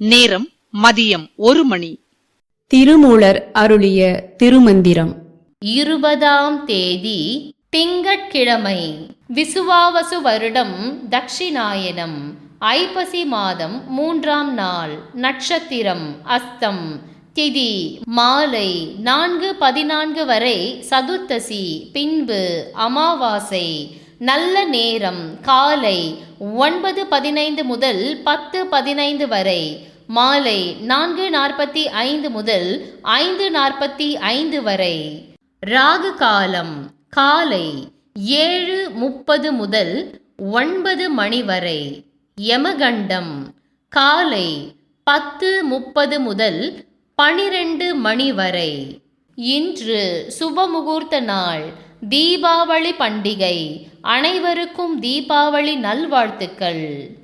நேரம் மதியம் ஒரு மணி. திருமூலர் அருளிய திருமந்திரம். இருபதாம் தேதி திங்கட்கிழமை விசுவாவசு வருடம் தக்ஷிணாயனம் ஐப்பசி மாதம் மூன்றாம் நாள் நட்சத்திரம் அஸ்தம் திதி மாலை நான்கு பதினான்கு வரை சதுர்த்தசி பின்பு அமாவாசை நல்ல நேரம் காலை ஒன்பது பதினைந்து முதல் பத்து பதினைந்து வரை மாலை நான்கு நாற்பத்தி ஐந்து முதல் ஐந்து நாற்பத்தி ஐந்து வரை. ராகு காலம் காலை ஏழு முப்பது முதல் ஒன்பது மணி வரை. யமகண்டம் காலை பத்து முப்பது முதல் பனிரெண்டு மணி வரை. இன்று சுபமுகூர்த்த நாள் தீபாவளி பண்டிகை. அனைவருக்கும் தீபாவளி நல்வாழ்த்துக்கள்.